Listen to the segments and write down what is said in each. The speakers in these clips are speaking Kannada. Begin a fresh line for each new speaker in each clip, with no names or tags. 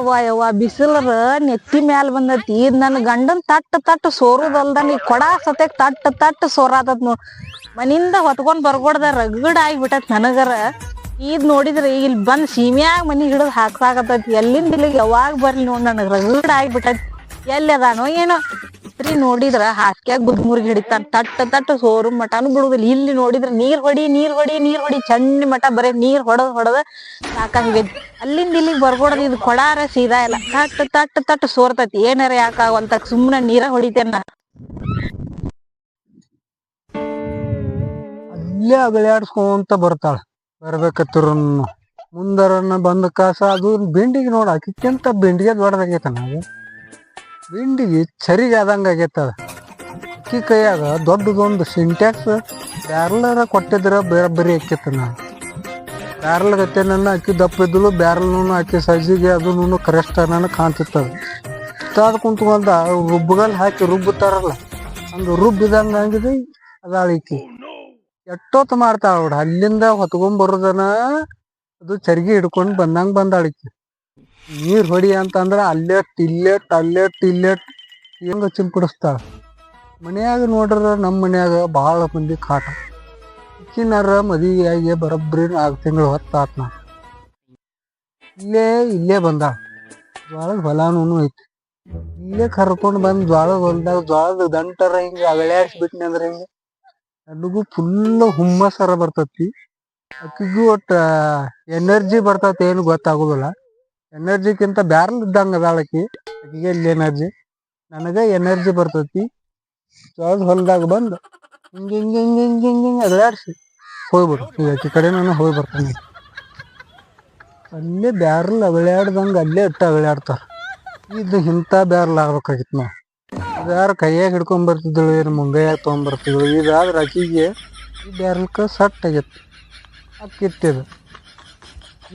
ಅವ್ವ ಯವ್ವ, ಬಿಸಿಲರ ನೆತ್ತಿ ಮ್ಯಾಲ ಬಂದತಿ. ಇದ್ ನನ್ ಗಂಡನ್ ತಟ್ಟ ತಟ್ಟ ಸೋರುದಲ್ದ ನೀ ಕೊಡ ಸತೆಕ್ ತಟ್ಟ ತಟ್ಟ ಸೋರಾತತ್ ನೋಡ್. ಮನಿಂದ ಹೊತ್ಕೊಂಡ್ ಬರ್ಕೊಡ್ದ ರಗಡ್ ಆಗಿಬಿಟ್ಟತ್ ನನಗರ. ಇದ್ ನೋಡಿದ್ರ ಇಲ್ಲಿ ಬಂದ್ ಸೀಮ್ಯಾಗ ಮನಿ ಹಿಡಿದ್ ಹಾಕ್ಸಾಕತ್ತೈತಿ. ಎಲ್ಲಿಂದ ಇಲ್ಲಿಗೆ ಯಾವಾಗ ಬರ್ಲಿ ನೋಡ್ ನನಗ್ ರಗಡ್ ಆಗ್ಬಿಟ್ಟೈತಿ. ಎಲ್ಲಿ ಅದಾನೋ ಏನೋ. ಇತ್ರಿ ನೋಡಿದ್ರ ಹಾಸ್ಕ್ಯಾಗ ಗುದ್ಮುರ್ಗಿ ಹಿಡಿತಾನ. ತಟ್ಟ ತಟ್ಟ ಸೋರು ಮಠಾನು ಬಿಡುದಿಲ್ಲ. ಇಲ್ಲಿ ನೋಡಿದ್ರ ನೀರ್ ಹೊಡಿ ನೀರ್ ಹೊಡಿ ನೀರ್ ಹೊಡಿ. ಚಂಡಿ ಮಠ ಬರೇ ನೀರ್ ಹೊಡದ್ ಹೊಡದ ಸಾಕಾಗೈತಿ ಅಲ್ಲಿಂದ ಇಲ್ಲಿಗೆ ಬರ್ಕೊಡೋದು ಇದು ಕೊಡಾರ ಸೀದಾ ಇಲ್ಲ ತಟ್ಟ ತಟ್ಟ ತಟ್ಟ ಸೋರ್ತತಿ. ಏನಾರ ಯಾಕಾಗಂತ ಸುಮ್ಮನೆ ನೀರ ಹೊಡಿತೇನ
ಅಲ್ಲೇ ಅಗಳ್ಯಾಡ್ಸ್ಕೊಂತ ಬರ್ತಾಳ. ಬರ್ಬೇಕತ್ತರ ಮುಂದರನ್ನ ಬಂದ ಕಾಸ ಅದು ಬೆಂಡಿಗೆ ನೋಡ ಅಕ್ಕಿಂತ ಬೆಂಡಿಗೆ ದೊಡ್ಡದಾಗೈತ ನಾವು ಬೆಂಡಿಗೆ ಚರಿಗೆ ಆದಂಗ ಆಗೈತ ಅಕ್ಕಿ ಕೈಯಾಗ ದೊಡ್ಡದೊಂದು ಸಿಂಟ್ಯಾಕ್ಸ್ ಬ್ಯಾರಲರ ಕೊಟ್ಟಿದ್ರ ಬೇರೆ ಬರೀ ಅಕ್ಕಿತ್ತ ನಾ ಬ್ಯಾರಲ್ ನನ್ನ ಅಕ್ಕಿ ದಪ್ಪ ಇದ್ದಲು ಬ್ಯಾರಲ್ ನೂನು ಅಕ್ಕಿ ಸಜ್ಜಿಗೆ ಅದನ್ನು ಕರೆಕ್ಟ್ ನನಗೆ ಕಾಣ್ತಿತ್ತದ. ಇಷ್ಟಾದ ಕುಂತ್ಕೊಂಡ ರುಬ್ಬಗಲ್ ಹಾಕಿ ರುಬ್ಬುತ್ತಾರಲ್ಲ ಒಂದು ರುಬ್ಬಿದಂಗ ಹಂಗಿದೆ ಅದಾಳಿಕ್ಕಿ ಎಟ್ಟೊತ್ತು ಮಾಡ್ತಾಳ ನೋಡ, ಅಲ್ಲಿಂದ ಹೊತ್ಕೊಂಡ್ ಬರೋದನ ಅದು ಚರ್ಗಿ ಹಿಡ್ಕೊಂಡ್ ಬಂದಂಗ ಬಂದಾಳಿಕ್ಕಿ ನೀರು ಹೊಡಿ ಅಂತಂದ್ರೆ ಅಲ್ಲೆಟ್, ಇಲ್ಲೆಟ್ ಅಲ್ಲೆಟ್, ಇಲ್ಲೆಟ್, ಹೆಂಗ ಚಿಂಪಡಿಸ್ತಾಳ ಮನ್ಯಾಗ ನೋಡ್ರ ನಮ್ಮ ಮನ್ಯಾಗ ಭಾಳ ಮಂದಿ ಕಾಟ. ಇಕ್ಕಿನಾರ ಮದುವೆಯಾಗಿ ಬರೋಬ್ಬರಿ ನಾಲ್ಕು ತಿಂಗಳು ಹೊತ್ತಾತ್ ನಾ ಇಲ್ಲೇ ಇಲ್ಲೇ ಬಂದ. ಜ್ವಾಳದ ಹೊಲಾನೂ ಐತಿ. ಇಲ್ಲೇ ಕರ್ಕೊಂಡು ಬಂದು ಜ್ವಾಳದ ಹೊಲ್ದಾಗ ಜ್ವಾಳದ ದಂಟರ ಹಿಂಗೆ ಅಗಳ್ಯಾಡ್ಸ್ಬಿಟ್ನಿ ಅಂದ್ರೆ ಹಿಂಗೆ? ನನಗೂ ಫುಲ್ ಹುಮ್ಮಸ್ಸರ ಬರ್ತತಿ. ಅಕ್ಕಿಗೂ ಒಟ್ಟು ಎನರ್ಜಿ ಬರ್ತೈತಿ ಏನು ಗೊತ್ತಾಗೋದಿಲ್ಲ. ಎನರ್ಜಿಕ್ಕಿಂತ ಬ್ಯಾರಲ್ ಇದ್ದಂಗೆ ಅದಾಳ ಆಕಿ ಆಕಿಗೆ ಇಲ್ಲಿ ಎನರ್ಜಿ? ನನಗೆ ಎನರ್ಜಿ ಬರ್ತೈತಿ. ಜ್ವಾಳದ ಹೊಲದಾಗ ಬಂದು ಹಿಂಗ ಹಿಂಗೆ ಹಿಂಗೆ ಹಿಂಗೆ ಹಿಂಗೆ ಹಿಂಗ ಹೋಗಿ ಹೋಗ್ಬಿಡು. ಈಗ ಆಕಿ ಕಡೆ ನಾನು ಹೋಗಿ ಬರ್ತೀನಿ. ಅಲ್ಲೇ ಬ್ಯಾರಲ್ ಅಗಳಾಡ್ದಂಗೆ ಅಲ್ಲೇ ಇಟ್ಟ ಅಗಳ್ಯಾಡ್ತಾರ. ಇದು ಇಂಥ ಬ್ಯಾರಲ್ ಆಗ್ಬೇಕಾಗಿತ್ತು ನಾವು ಯಾರು ಕೈಯಾಗ ಹಿಡ್ಕೊಂಡ್ ಬರ್ತಿದ್ದಳು ಏನು ಮುಂಗೈಯಾಗ ತೊಗೊಂಬರ್ತಿದ್ದಳು ಇದಾದ್ರೆ ಆಕಿಗೆ ಈ ಬ್ಯಾರಲ್ಕ ಸಟ್ ಆಗೈತಿ. ಅಕ್ಕಿತ್ತಿದು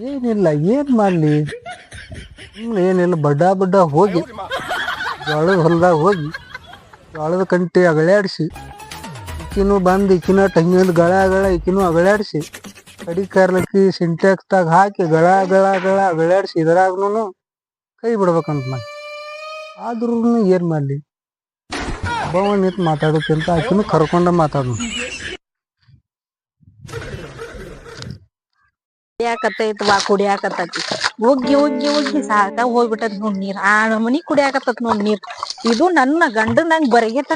ಏನಿಲ್ಲ ಏನು ಮಾಡಲಿ? ಏನಿಲ್ಲ ಬಡ್ಡ ಬಡ್ಡ ಹೋಗಿ. ಜೋಳದ ಹೊಲ್ದಾಗ ಹೋಗಿ ಜೋಳದ ಕಂಟಿ ಅಗಳ್ಯಾಡಿಸಿ. ಇಕ್ಕಿನೂ ಬಂದು ಇಕ್ಕಿನ ಟಂಗಿನ ಗಳ ಗಳ ಇಕ್ಕಿನೂ ಅಗಳಾಡ್ಸಿ ಕಡಿ ಕಾರ್ಲಕ್ಕಿ ಸಿಂಟ್ಯಾಕ್ಸ್ದಾಗ ಹಾಕಿ ಗಳ ಗಳ ಗಳ ಅಗಳಾಡ್ಸಿ ಇದ್ರಾಗ್ನು ಕೈ ಬಿಡ್ಬೇಕಂತ ನಾನು ಆದ್ರೂ ಏನು ಮಾಡಲಿ? ಒಬ್ಬವ ನಿಂತು ಮಾತಾಡೋಕ್ಕಿಂತ ಆಕಿನೂ ಕರ್ಕೊಂಡ ಮಾತಾಡೋಣ
ಕುಡಿಯಾಕತ್ತೈತ್, ವಾ ಕುಡಿಯಾಕತ್ತೈತಿ. ಉಗ್ಗಿ ಉಗ್ಗಿ ಉಗ್ಗಿ ಸಾಕಾಗ ಹೋಗ್ಬಿಟ್ಟದ್ ನೋಡ್ ನೀರ್. ಆ ನಮನಿ ಕುಡಿಯಾಕತ್ತತ್ ನೋಡ್ ನೀರ್. ಇದು ನನ್ನ ಗಂಡ ನಂಗ್ ಬರಗೆತ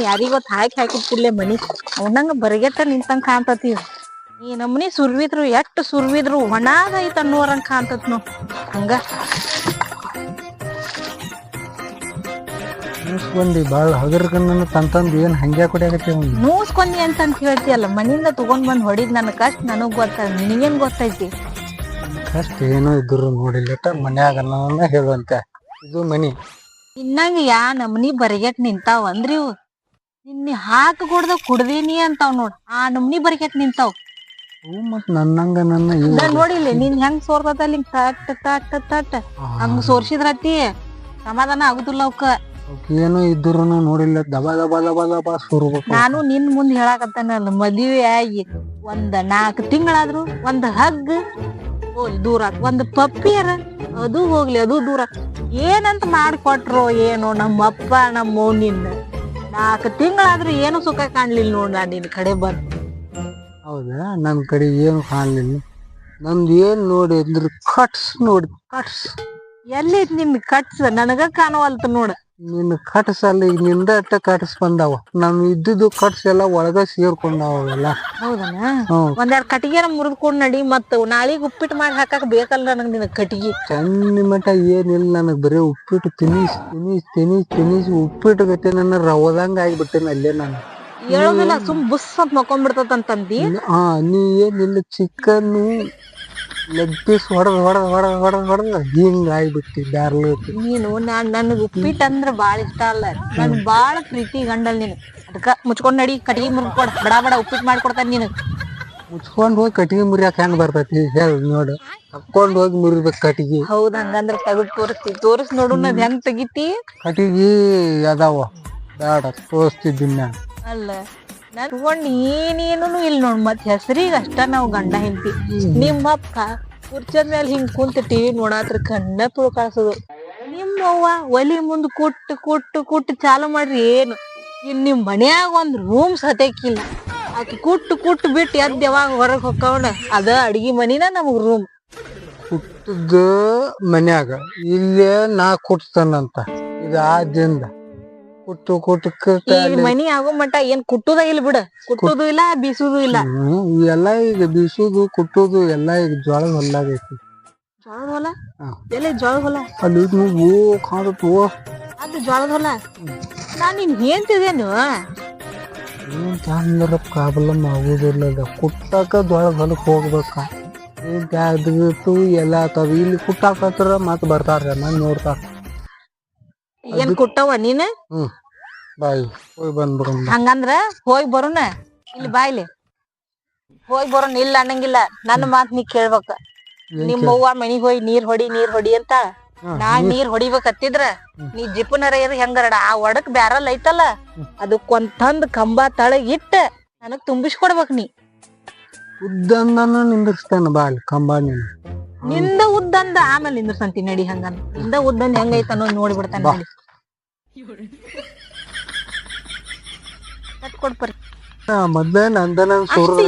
ಯಾರಿಗ್ ಗೊತ್ತ ಹಾಕಿ ಹಾಕಿತ್ತಿಲ್ಲೇ ಮನಿ. ಅವನಂಗ ಬರಗೆತ ನಿಂತಂಗ್ ಕಾಣ್ತತಿ. ಈ ನಮನಿ ಸುರ್ವಿದ್ರು, ಎಷ್ಟ್ ಸುರ್ವಿದ್ರು, ಒಣಾಗೈತ್ ಅನ್ನೋರಂಗ್ ಕಾಣ್ತತ್ ನೋಡ್. ಹಂಗ.
ಬಂದು ಭಾಳ ಕಣ್ಣನ್ನು ತಂತಂದು ಏನು ಹಂಗೆ ಕುಡಿಯಾಕತ್ತೀವಿ ಅವ್ನು?
ನೂಸ್ಕೊಂಡಿ ಅಂತ ಅಂತ ಹೇಳ್ತಿಯಲ್ಲ ಮನಿಂದ ತಗೊಂಡ್ ಬಂದ್ ಹೊಡಿದ್ ನನ್ ಕಷ್ಟ ನನಗ್ ಗೊತ್ತ ನಿನಗೇನ್ ಗೊತ್ತೈತಿ?
ಕಷ್ಟ ಏನೋ ಇದ್ರು ನೋಡಿಲ್ಲಟ ಮನ್ಯಾಗ ಅನ್ನೋದನ್ನ ಹೇಳುವಂತೆ. ಇದು ಮನಿ.
ಇನ್ನಂಗ ಯಾ ನಮ್ನಿ ಬರಿಗೆಟ್ ನಿಂತಾವ್ ಅಂದ್ರಿ ಇವು? ನಿನ್ನೆ ಹಾಕ ಕೊಡ್ದ ಕುಡ್ದೀನಿ ಅಂತಾವ್ ನೋಡ್ ಆ ನಮ್ನಿ ಬರಿಗೆಟ್ ನಿಂತಾವ್.
ಮತ್ತು ನನ್ನಂಗ ನನ್ನ ಇವು
ನೋಡಿಲ್ಲ ನೀನ್ ಹೆಂಗ್ ಸೋರ್ತದಲ್ಲಿ ತಟ್ ತಟ್ ತಟ್ ಹಂಗ ಸೋರ್ಸಿದ್ರತಿ ಸಮಾಧಾನ ಆಗುದಿಲ್ಲ ಅವಕ್ಕ
ಏನೋ ಇದ್ರು ನೋಡಿಲ್ಲ. ದಬ ದಬ ದಬ ದಬ ಸುರು
ನಾನು ನಿನ್ ಮುಂದ್ ಹೇಳಾಕತ್ತೇನಲ್ಲ ಮದ್ವೆ ಆಗಿ ಒಂದ್ ನಾಲ್ಕ್ ತಿಂಗಳಾದ್ರು ಒಂದ್ ಹಗ್ ಹೋಗ್ಲಿ ದೂರ. ಒಂದ್ ಪಪ್ಪಿಯರ ಅದು ಹೋಗ್ಲಿ ಅದು ದೂರ. ಏನಂತ ಮಾಡ್ಕೊಟ್ರು ಏನೋ ನಮ್ಮಪ್ಪ ನಮ್ಮ ನಿನ್ನ ನಾಲ್ಕು ತಿಂಗಳಾದ್ರೂ ಏನು ಸುಖ ಕಾಣ್ಲಿಲ್ಲ ನೋಡ್ ನಾ ನಿನ್ ಕಡೆ ಬಂದ್.
ಹೌದಾ? ನನ್ ಕಡೆ ಏನು ಕಾಣಲಿಲ್ಲ. ನಂದು ಏನು ನೋಡಿ ಅಂದ್ರೆ ಕಟ್ಸ್ ನೋಡಿ ಕಟ್ಸ್.
ಎಲ್ಲಿ ನಿನ್ ಕಟ್ಸ್? ನನಗ ಕಾಣವಲ್ತು ನೋಡ.
ನಿನ್ನ ಕಟ್ಸಲ್ಲಿ ನಿಂದ ಅಟ್ಟ ಕಟ್ಸ್ ಬಂದಾವ ನಮ್ ಇದ್ದಿದ್ದು ಕಟ್ಸ್ ಎಲ್ಲ ಒಳಗ ಸೇರ್ಕೊಂಡಾವ ಅವೆಲ್ಲ.
ಹೌದನ?
ಹ್ಮ್
ಕಟ್ಟಿಗೆ ಮುರಿದ್ಕೊಂಡ್ ನಡಿ ಮತ್ತ ನಾಳಿಗ್ ಉಪ್ಪಿಟ್ಟು ಮಾಡಿ ಹಾಕಕ್ ಬೇಕಲ್ಲ ನನಗ್ ನಿನ್ ಕಟ್ಟಿಗೆ.
ಚಂದ ಮಟ ಏನಿಲ್ಲ ನನಗೆ ಬರೀ ಉಪ್ಪಿಟ್ಟು ತಿನ್ನಿಸ್ ತಿನ್ನಿಸ್ ತಿನ್ನಿಸ್ ತಿನ್ನಿಸ್ ಉಪ್ಪಿಟ್ಟು ಗತಿ ನನ್ನ ರವದಂಗ ಆಗ್ಬಿಟ್ಟೆ ಅಲ್ಲೇ ನಾನು.
ಹೇಳೋದಿಲ್ಲ ಸುಮ್ ಬುಸ್ ಅಂತ ಮಕ್ಕೊಂಡ್ಬಿಡ್ತದಂತಂದಿ
ಹಾ ನೀ ಏನಿಲ್ಲ ಚಿಕನ್ನು ಲೆಗ್ ಪೀಸ್ ಹೊಡೆದ್ ಹೊಡೆದ್ ಹೊಡೆದ್ ಹೊಡೆದ್ ಹೊಡೆದ್ ಹಿಂಗ ಆಗಿಬಿಟ್ಟಿ ಬ್ಯಾರ್ಲ್
ನೀನು ನಾನ್ ನನಗ್ ಉಪ್ಪಿಟ್ಟು ಅಂದ್ರ ಬಾಳ ಇಷ್ಟ ಅಲ್ಲ. ನನ್ ಬಾಳ ಪ್ರೀತಿ ಗಂಡಲ್ ನೀನು. ಅದಕ್ಕ ಮುಚ್ಕೊಂಡ್ ನಡಿ ಕಟ್ಟಿಗೆ ಮುರ್ಕೊಡ ಬಡ ಬಡ ಉಪ್ಪಿಟ್ಟು ಮಾಡ್ಕೊಡ್ತಾನ ನೀನು.
ಮುಚ್ಕೊಂಡ್ ಹೋಗಿ ಕಟ್ಟಿಗೆ ಮುರಿಯಾಕ ಹೆಂಗ್ ಬರ್ತೈತಿ ಹೇಳ ನೋಡು. ತಕ್ಕೊಂಡ್ ಹೋಗಿ ಮುರಿಬೇಕು ಕಟ್ಟಿಗೆ
ಹೌದ್ ಹಂಗಂದ್ರ ತಗದ್ ತೋರಿಸ್ತಿ. ತೋರಿಸ್ ನೋಡು ಅದ್ ಹೆಂಗ್ ತೆಗಿತಿ?
ಕಟ್ಟಿಗೆ ಅದಾವ. ಬೇಡ ತೋರಿಸ್ತಿದ್ದೀನಿ ನಾನು.
ಅಲ್ಲ. ನಾನ್ ತಗೊಂಡ್ ಏನೇನು ಇಲ್ಲ ನೋಡ್ ಮತ್ ಹೆಸರಿಗೆ ಅಷ್ಟ ನಾವು ಗಂಡ ಹೆಂಡತಿ. ನಿಮ್ಮಪ್ಪ ಕುರ್ಚದ ಮೇಲೆ ಹಿಂಗ್ ಕುಂತ ಟಿವಿ ನೋಡಾತ್ರ ಕಣ್ಣ ತುಳ್ಕಾಸದು ನಿಮ್ಮವ್ವ ಒಲಿ ಮುಂದ್ ಕುಟ್ಟು ಕುಟ್ಟು ಕುಟ್ಟು ಚಾಲು ಮಾಡ್ರಿ ಏನು? ಇನ್ ನಿಮ್ ಮನ್ಯಾಗ ಒಂದ್ ರೂಮ್ ಸತೇಕಿಲ್ಲ. ಆಕಿ ಕುಟ್ಟು ಕುಟ್ಟು ಬಿಟ್ಟು ಎದ್ ಯಾವಾಗ ಹೊರಗ್ ಹೊಕ್ಕವಣ ಅದ ಅಡ್ಗಿ ಮನಿನ ನಮಗ್ ರೂಮ್.
ಕುಟ್ಟದ ಮನ್ಯಾಗ ಇಲ್ಲೇ ನಾ ಕುಟ್ತಾನಂತ. ಇದು ಕುಟ್ಟು ಕುಟ್ಟು
ಈಗ ಮನಿ ಆಗೋ ಮಟ್ಟ ಏನ್ ಕುಟ್ಟುದ ಇಲ್ಲ ಬಿಡ. ಕುಟ್ಟುದು ಇಲ್ಲ ಬೀಸುದು ಇಲ್ಲ.
ಎಲ್ಲ ಈಗ ಬೀಸುದು ಕುಟ್ಟುದು ಎಲ್ಲ ಈಗ ಜೋಳದ ಹೊಲ್ಲಾಗೈತಿ
ಜೋಳದ ಹೊಲ? ಎಲ್ಲ ಜೋಳದ ಹೊಲ?
ಅಲ್ಲಿ ನೀವು ಓ
ಅದು ಜೋಳದ ಹೊಲ? ನಾನ್ ನಿನ್ ಹೇಳ್ತಿದ್ದೇನು.
ಏನ್ ಚಂದ್ರ ಪ್ರಾಬ್ಲಮ್ ಆಗುದಿಲ್ಲ ಕುಟ್ಟಾಕ ಜೋಳದ ಹೊಲಕ್ಕೆ ಹೋಗ್ಬೇಕ. ಎಲ್ಲ ಆತದ ಇಲ್ಲಿ ಕುಟ್ಟಾಕತ್ರ ಮತ್ ಬರ್ತಾರ ನಾನು ನೋಡ್ತಾರ
ಏನ್ ಕೊಟ್ಟವ ನೀನ್?
ಬಾಯ್ ಹೋಗಿ
ಹಂಗಂದ್ರ ಹೋಗಿ ಬರೋಣ. ಇಲ್ಲಿ ಬಾಯ್ಲಿ ಹೋಗಿ ಬರೋಣ ಇಲ್ಲ ಅನ್ನಂಗಿಲ್ಲ. ನನ್ನ ಮಾತ್ ನೀ ಕೇಳ್ಬೇಕ. ನಿಮ್ ಅವ್ವ ಮನಿಗ್ ಹೋಗಿ ನೀರ್ ಹೊಡಿ ನೀರ್ ಹೊಡಿ ಅಂತ. ನಾ ನೀರ್ ಹೊಡಿಬೇಕತ್ತಿದ್ರ ನೀ ಜಿಪುನರ ಇರ ಹೆಂಗರಡ? ಆ ಒಡಕ್ ಬ್ಯಾರಲ್ ಐತಲ್ಲ. ಅದಕ್ಕೊಂತಂದ್ ಕಂಬ ತಳಗಿಟ್ಟ ಇಟ್ಟ ನನಗ್ ತುಂಬಿಸ್ಕೊಡ್ಬೇಕ್ ನೀ.
ಉದ್ದನ್ನ ನಿಂದಿರ್ಸ್ತಾನ ಬಾಳ್ ಕಂಬ ನೀನು.
ನಿಂದ ಉದ್ದಂದ ಆಮೇಲೆ ನಿಂದ್ರಸಂತಿ ನಡಿ ಹಂಗ ನಿಂದ ಉದ್ದಂದ ಹೆಂಗೈತ ನೋಡ್ಬಿಡ್ತಾನೆ ನೋಡಿ ಬಿಡ್ತಾನ ಪರಿ. ಹಾ
ಮೊದ್ಲೇ ನಂದನ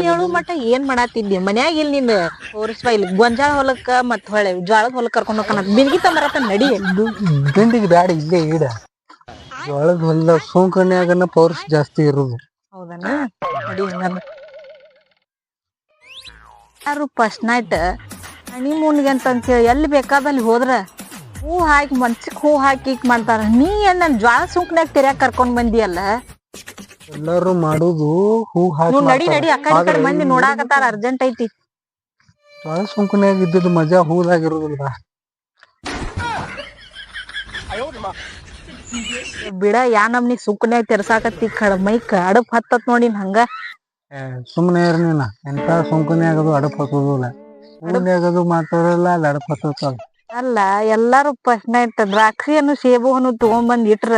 ಹೇಳು ಮಟ್ಟ ಏನ್ ಮಾಡತ್ತಿದ್ದಿ ಮನ್ಯಾಗ ಇಲ್ಲಿ ನಿಂದ ತೋರಿಸ್ಬಾ ಇಲ್ಲಿ. ಗೊಂಜಾಳ ಹೊಲಕ್ಕ ಮತ್ ಹೊಳೆ ಜ್ವಾಳದ ಹೊಲಕ್ ಕರ್ಕೊಂಡ್ ಹೋಗ್ತಾನ ಬಿನ್ಗಿ ತಂಬರತ್ತ ನಡಿ.
ಬಿಂದಿಗೆ ಬೆಂಡಿಗೆ ಬ್ಯಾಡ ಇಲ್ಲೇ ಇಡ. ಜ್ವಾಳದ ಹೊಲದ ಸೋಂಕನ್ಯಾಗನ ಪೌರ್ಸ್ ಜಾಸ್ತಿ ಇರುದು.
ಹೌದನ? ನಡಿ ನಾನು ಯಾರು ಫಸ್ಟ್ ನೈಟ್ ಹನಿಮೂನ್ಗೆ ಅಂತ ಹೇಳಿ ಎಲ್ಲಿ ಬೇಕಾದಲ್ಲಿ ಹೋದ್ರ ಹೂ ಹಾಕಿ ಮನ್ಸಿಗೆ ಹೂ ಹಾಕಿ ಈಗ ಮಾಡ್ತಾರ. ನೀ ಏನ್ ನನ್ ಜ್ವಾಳ ಸುಂಕ್ನ್ಯಾಗ ತೆರ್ಯಾಕ ಕರ್ಕೊಂಡ್ ಬಂದಿಯಲ್ಲ?
ಎಲ್ಲರೂ ಮಾಡುದು ಹೂ ಹಾಕಿ
ನೀವು ನಡಿ ನಡಿ ಅಕ್ಕ ಕಡೆ ಈ ಕಡೆ ಮಂದಿ ನೋಡಾಕತ್ತಾರ ಅರ್ಜೆಂಟ್ ಐತಿ.
ಜ್ವಾಳ ಸುಂಕನ್ಯಾಗ ಇದ್ದದ ಮಜಾ ಹೂದಾಗ ಇರುದಿಲ್ಲ
ಬಿಡ ಯಾ ನಮ್ನಿ ಸುಂಕನ್ಯಾಗ ತೆರ್ಸಾಕತ್ತಿ ಕಡ ಮೈ ಅಡಪ್ ಹತ್ತತ್ ನೋಡಿ ಹಂಗ
ಸುಮ್ನೆ ಇರ್ ನೀನ. ಎಂತ ಸೋಂಕನ್ಯಾಗದು ಅಡಪ್ ಹತ್ತುದಿಲ್ಲ. ಮಾತಾಡಲ್ಲ ಅಲ್ಲಿ ಅಡಪ್
ಅಲ್ಲ ಎಲ್ಲಾರು ಪ್ರಶ್ನೆ ನೈಟ್ ದ್ರಾಕ್ಷಿ ಅನ್ನು ಸೇಬು ಹಣ್ಣು ತಗೊಂಬಂದ್ ಇಟ್ರ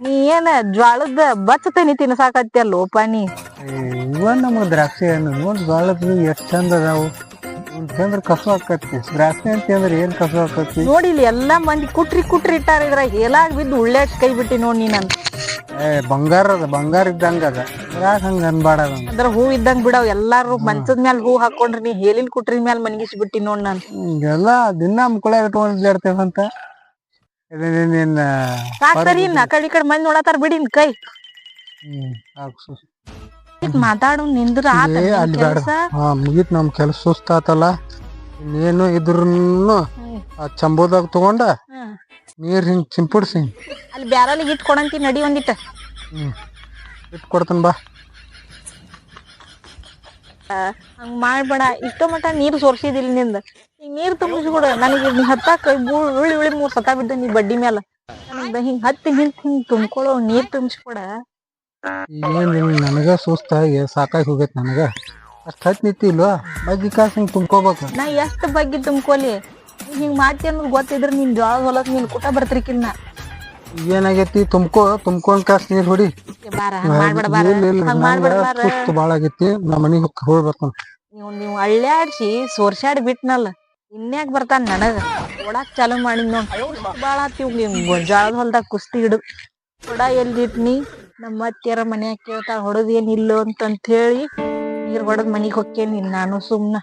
ನೀ ಏನ ಜ್ವಾಳದ ಬಚ್ಚತನಿ ತಿನ್ಸಾಕತ್ತಿ ಲೋಪಾನಿ ನೀ
ಇವ ನಮಗ್ ದ್ರಾಕ್ಷಿ ಹಣ್ಣು ನೋಡ್ ಜೋಳದ ಎಷ್ಟ್ ಚಂದ ಅದಾವು. ತಿಂದ್ರ ಕಸು ದ್ರಾಕ್ಷಿ ಅಂತ ಏನ್ ಕಸು ಆಕತಿ
ನೋಡಿ ಇಲ್ಲಿ ಎಲ್ಲಾ ಮಂದಿ ಕುಟ್ರಿ ಕುಟ್ರಿ ಇಟ್ಟಾರ ಇದ್ರ ಹೇಲಾಗ್ ಬಿದ್ದು ಉಳ್ಳಾಟ್ ಕೈ ಬಿಟ್ಟಿ ನೋಡಿ ನೀನ್
ಏ ಬಂಗಾರ ಅದ ಬಂಗಾರ ಇದ್ದಂಗ ಅದ. ಯಾಕ ಹಂಗ ಅನ್ಬಾಡ
ಅಂದ್ರ ಹೂ ಇದ್ದಂಗ್ ಬಿಡವ್ ಎಲ್ಲಾರು ಮಂಚದ ಮ್ಯಾಲ ಹೂ ಹಾಕೊಂಡ್ರಿ ನೀ ಹೇಲಿನ ಕುಟ್ರಿ ಮ್ಯಾಲ ಮನ್ಗಿಸಿ ಬಿಟ್ಟಿ ನೋಡ್ ನಾನ್.
ಹಿಂಗೆಲ್ಲ ದಿನ ಮುಕ್ಕಳಾಗ ಇಟ್ಕೊಂಡ್ ಅಂತ. ನಿನ್ನ
ಸಾಕ್ತಾರಿ ಇನ್ ಆ ಕಡೆ ಈ ಕಡೆ ಮಂದಿ ನೋಡತಾರ ಬಿಡಿ ಇನ್ ಕೈ.
ಹ್ಮ್ ಸಾಕ್ ಸುಸ್.
ಇಟ್ ಮಾತಾಡು ನಿಂದ್ರ ಆತ
ಏ, ಅಲ್ಲಿ ಬೇಡ
ಕೆಲ್ಸ.
ಹಾ ಮುಗೀತ್ ನಮ್ ಕೆಲ್ಸ ಸುಸ್ತಾತಲ್ಲ. ಇನ್ನೇನು
ಇದ್ರೂನು
ಆ ಚಂಬೋದಾಗ ತಗೊಂಡ
ಹ್ಮ್.
ನೀರ್ ಹಿಂಗ್ ಚಿಂಪಡ್ಸಿ
ಅಲ್ಲಿ ಬ್ಯಾರಲಿಗೆ ಇಟ್ ಕೊಡಂತಿ ನಡಿ ಒಂದಿಟ್ಟ
ಹ್ಮ್. ಇಟ್ ಕೊಡ್ತಾನ ಬಾ.
ಹಂಗ ಮಾಡ್ಬೇಡ. ಇಷ್ಟೋ ಮಟ್ಟ ನೀರು ಸೋರ್ಸಿದಿಲ್ಲ ನಿಂದ. ಈಗ ನೀರ್ ತುಂಬಿಸ್ಬಿಡ ನನಗೆ ನೀ ಹತ್ತಾಕ ಉಳಿ ಉಳಿ ಮೂರ್ ಸತ ಬಿದ್ದ ನೀ ಬಡ್ಡಿ ಮ್ಯಾಲ. ಹಿಂಗ ಹಿಂಗ್ ಹತ್ತಿ ಹಿಂಗ್ ಹಿಂಗ್ ತುಂಬ್ಕೊಳ್ಳೋ ನೀರ್ ತುಂಬಿಸ್ಬಿಡ
ಏನ್ ನನಗ ಸುಸ್ತಾಗಿ ಸಾಕಾಗಿ ಹೋಗೈತ್ ನನಗ? ಅಷ್ಟ್ ಹತ್ ನಿಂತಿಲ್ವ ಬಗ್ಗಿ ಕಾಸು ಹಿಂಗ್ ತುಂಬ್ಕೋಬೇಕು.
ನಾ ಎಷ್ಟ್ ಬಗ್ಗೆ ತುಂಬ್ಕೊಲಿ? ಹಿಂಗ ಹಿಂಗ್ ಮಾಡ್ತಿ ಅನ್ನೋದು ಗೊತ್ತಿದ್ರ ನಿನ್ ಜೋಳ ಹೊಲಕ್ ನೀನ್ ಕುಟ ಬರ್ತಿರ್ಕಿನ್ನ.
ಏನಾಗೈತಿ? ತುಂಬ್ಕೋ ತುಂಬ್ಕೊಂಡ್ ಕಾಸ್ ನೀರ್ ಹೊಡಿ.
ಬಾರ ಮಾಡ್ಬೇಡ ಬಾರ.
ಇಲ್ಲ ಇಲ್ಲ
ಹಂಗ್ ಮಾಡ್ಬೇಡ ಬಾರ.
ಸುಸ್ತು ಬಾಳ ಆಗೈತಿ. ನಾ ಮನಿಗ್ ಹೋಗ್ ಹೋಗ್ಬೇಕು
ನೀವು ನೀವು ಬಿಟ್ನಲ್ಲ. ಇನ್ಯಾಕ್ ಬರ್ತಾನ ನನಗ? ಓಡಾಕ್ ಚಾಲು ಮಾಡಿದ್ ನೋಡ್. ಬಾಳ ಜೋಳದ ಹೊಲ್ದಾಗ ಕುಸ್ತಿ ಹಿಡು ಕೊಡ ಎಲ್ಲಿಟ್ನಿ ನಮ್ಮ ಅತ್ತಿಯರ ಮನ್ಯಾಗ ಕೇಳ್ತಾ ಹೊಡದ್ ಏನಿಲ್ಲೋ ಅಂತಂತ ಹೇಳಿ ನೀರ್ ಹೊಡದ್ ಮನಿಗ್ ಹೊಕ್ಕೇನಿ ನಾನು ಸುಮ್ನ.